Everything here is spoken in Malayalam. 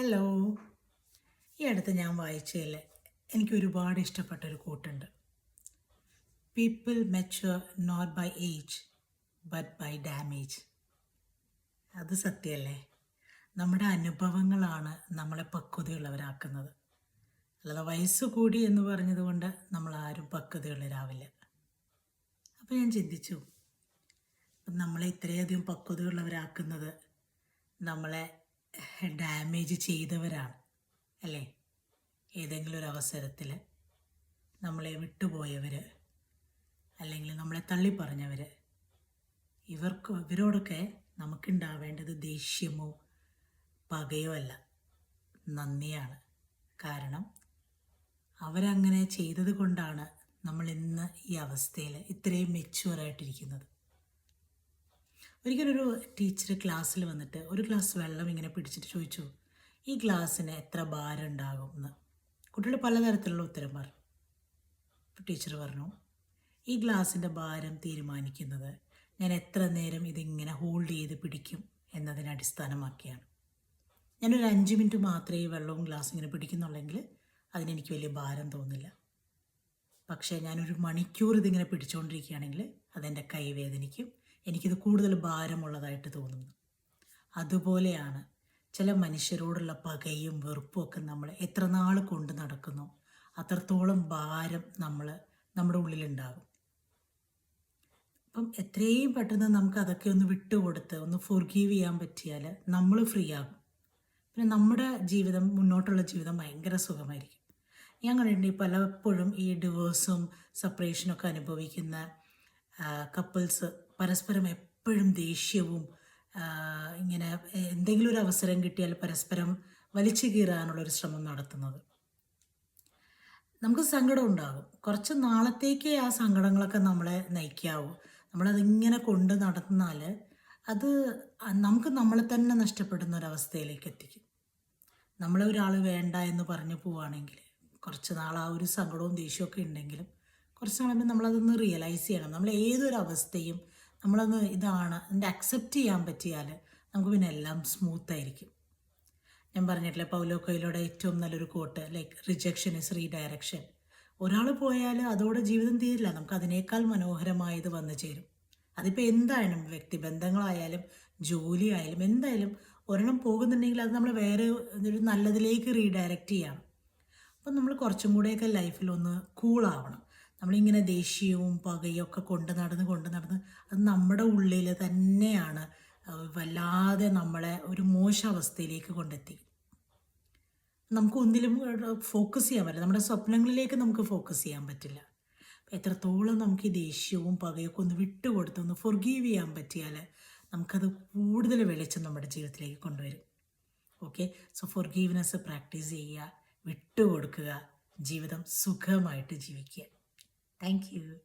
ഹലോ ഈ അടുത്ത് ഞാൻ വായിച്ചതിൽ എനിക്ക് ഒരുപാട് ഇഷ്ടപ്പെട്ട ഒരു കൂട്ടുണ്ട് people mature not by age but by damage അത് സത്യമല്ലേ? നമ്മുടെ അനുഭവങ്ങളാണ് നമ്മളെ പക്വതയുള്ളവരാക്കുന്നത്. അല്ലാതെ വയസ്സ് കൂടി എന്ന് പറഞ്ഞതുകൊണ്ട് നമ്മൾ ആരും പക്വതയുള്ളവരാവില്ല. അപ്പോൾ ഞാൻ ചിന്തിച്ചു നമ്മളെ ഇത്രയധികം പക്വതയുള്ളവരാക്കുന്നത് നമ്മളെ ഡാമേജ് ചെയ്തവരാണ് അല്ലേ? ഏതെങ്കിലും ഒരു അവസരത്തിൽ നമ്മളെ വിട്ടുപോയവർ അല്ലെങ്കിൽ നമ്മളെ തള്ളിപ്പറഞ്ഞവർ ഇവർക്ക് ഇവരോടൊക്കെ നമുക്കുണ്ടാവേണ്ടത് ദേഷ്യമോ പകയോ അല്ല നന്ദിയാണ്. കാരണം അവരങ്ങനെ ചെയ്തത് കൊണ്ടാണ് നമ്മൾ ഇന്ന് ഈ അവസ്ഥയിൽ ഇത്രയും മെച്യൂറായിട്ടിരിക്കുന്നത് ഒരിക്കലൊരു ടീച്ചർ ക്ലാസ്സിൽ വന്നിട്ട് ഒരു ഗ്ലാസ് വെള്ളം ഇങ്ങനെ പിടിച്ചിട്ട് ചോദിച്ചു ഈ ഗ്ലാസ്സിന് എത്ര ഭാരം ഉണ്ടാകും എന്ന്. കുട്ടികൾ പലതരത്തിലുള്ള ഉത്തരം പറഞ്ഞു. ടീച്ചർ പറഞ്ഞു ഈ ഗ്ലാസിന്റെ ഭാരം തീരുമാനിക്കുന്നത് ഞാൻ എത്ര നേരം ഇതിങ്ങനെ ഹോൾഡ് ചെയ്ത് പിടിക്കും എന്നതിനെ അടിസ്ഥാനമാക്കിയാണ്. ഞാനൊരു അഞ്ച് മിനിറ്റ് മാത്രമേ ഈ വെള്ളവും ഗ്ലാസ് ഇങ്ങനെ പിടിക്കുന്നുള്ളെങ്കിൽ അതിനെനിക്ക് വലിയ ഭാരം തോന്നില്ല. പക്ഷേ ഞാനൊരു മണിക്കൂർ ഇതിങ്ങനെ പിടിച്ചുകൊണ്ടിരിക്കുകയാണെങ്കിൽ അതെന്റെ കൈ വേദനിക്കും എനിക്കിത് കൂടുതൽ ഭാരമുള്ളതായിട്ട് തോന്നുന്നു. അതുപോലെയാണ് ചില മനുഷ്യരോടുള്ള പകയും വെറുപ്പും ഒക്കെ നമ്മൾ എത്ര നാൾ കൊണ്ട് നടക്കുന്നു അത്രത്തോളം ഭാരം നമ്മൾ നമ്മുടെ ഉള്ളിലുണ്ടാകും. അപ്പം എത്രയും പെട്ടെന്ന് നമുക്ക് അതൊക്കെ ഒന്ന് വിട്ടുകൊടുത്ത് ഒന്ന് ഫോർഗീവ് ചെയ്യാൻ പറ്റിയാൽ നമ്മൾ ഫ്രീ ആകും. പിന്നെ നമ്മുടെ ജീവിതം മുന്നോട്ടുള്ള ജീവിതം ഭയങ്കര സുഖമായിരിക്കും. ഞാൻ കണ്ടിട്ടുണ്ട് പലപ്പോഴും ഈ ഡിവോഴ്സും സെപ്പറേഷനൊക്കെ അനുഭവിക്കുന്ന കപ്പിൾസ് പരസ്പരം എപ്പോഴും ദേഷ്യവും ഇങ്ങനെ എന്തെങ്കിലും ഒരു അവസരം കിട്ടിയാൽ പരസ്പരം വലിച്ചു കീറാനുള്ള ഒരു ശ്രമം നടത്തുന്നത്. നമുക്ക് സങ്കടം ഉണ്ടാകും. കുറച്ച് നാളത്തേക്ക് ആ സങ്കടങ്ങളൊക്കെ നമ്മളെ നയിക്കാവൂ. നമ്മളതിങ്ങനെ കൊണ്ട് നടന്നാൽ അത് നമുക്ക് നമ്മളെ തന്നെ നഷ്ടപ്പെടുന്ന ഒരവസ്ഥയിലേക്ക് എത്തിക്കും. നമ്മളെ ഒരാൾ വേണ്ട എന്ന് പറഞ്ഞു പോവുകയാണെങ്കിൽ കുറച്ച് നാൾ ആ ഒരു സങ്കടവും ദേഷ്യമൊക്കെ ഉണ്ടെങ്കിലും കുറച്ച് നാളുമ്പോൾ നമ്മളതൊന്ന് റിയലൈസ് ചെയ്യണം. നമ്മൾ ഏതൊരു അവസ്ഥയും നമ്മളൊന്ന് ഇതാണ് അതിന്റെ അക്സെപ്റ്റ് ചെയ്യാൻ പറ്റിയാൽ നമുക്ക് പിന്നെ എല്ലാം സ്മൂത്ത് ആയിരിക്കും. ഞാൻ പറഞ്ഞിട്ടില്ലേ പൗലോ കൊയിലോടെ ഏറ്റവും നല്ലൊരു quote like rejection is redirection ഒരാൾ പോയാൽ അതോടെ ജീവിതം തീരില്ല നമുക്ക് അതിനേക്കാൾ മനോഹരമായത് വന്നു ചേരും. അതിപ്പോൾ എന്തായാലും വ്യക്തിബന്ധങ്ങളായാലും ജോലി ആയാലും എന്തായാലും ഒരെണ്ണം പോകുന്നുണ്ടെങ്കിൽ അത് നമ്മൾ വേറെ ഒരു നല്ലതിലേക്ക് റീഡയറക്റ്റ് ചെയ്യണം. അപ്പം നമ്മൾ കുറച്ചും കൂടെയൊക്കെ ലൈഫിൽ ഒന്ന് കൂളാവണം നമ്മളിങ്ങനെ ദേഷ്യവും പകയും ഒക്കെ കൊണ്ട് നടന്ന് കൊണ്ട് നടന്ന് അത് നമ്മുടെ ഉള്ളിൽ തന്നെയാണ് വല്ലാതെ നമ്മളെ ഒരു മോശ അവസ്ഥയിലേക്ക് കൊണ്ടെത്തി. നമുക്ക് ഒന്നിലും ഫോക്കസ് ചെയ്യാൻ പറ്റില്ല. നമ്മുടെ സ്വപ്നങ്ങളിലേക്ക് നമുക്ക് ഫോക്കസ് ചെയ്യാൻ പറ്റില്ല. എത്രത്തോളം നമുക്ക് ഈ ദേഷ്യവും പകയൊക്കെ ഒന്ന് വിട്ടുകൊടുത്ത് ഒന്ന് ഫൊർഗീവ് ചെയ്യാൻ പറ്റിയാൽ നമുക്കത് കൂടുതൽ വെളിച്ചം നമ്മുടെ ജീവിതത്തിലേക്ക് കൊണ്ടുവരും. ഓക്കെ സോ ഫൊർഗീവ്നെസ് പ്രാക്ടീസ് ചെയ്യുക വിട്ടുകൊടുക്കുക ജീവിതം സുഖമായിട്ട് ജീവിക്കുക. Thank you.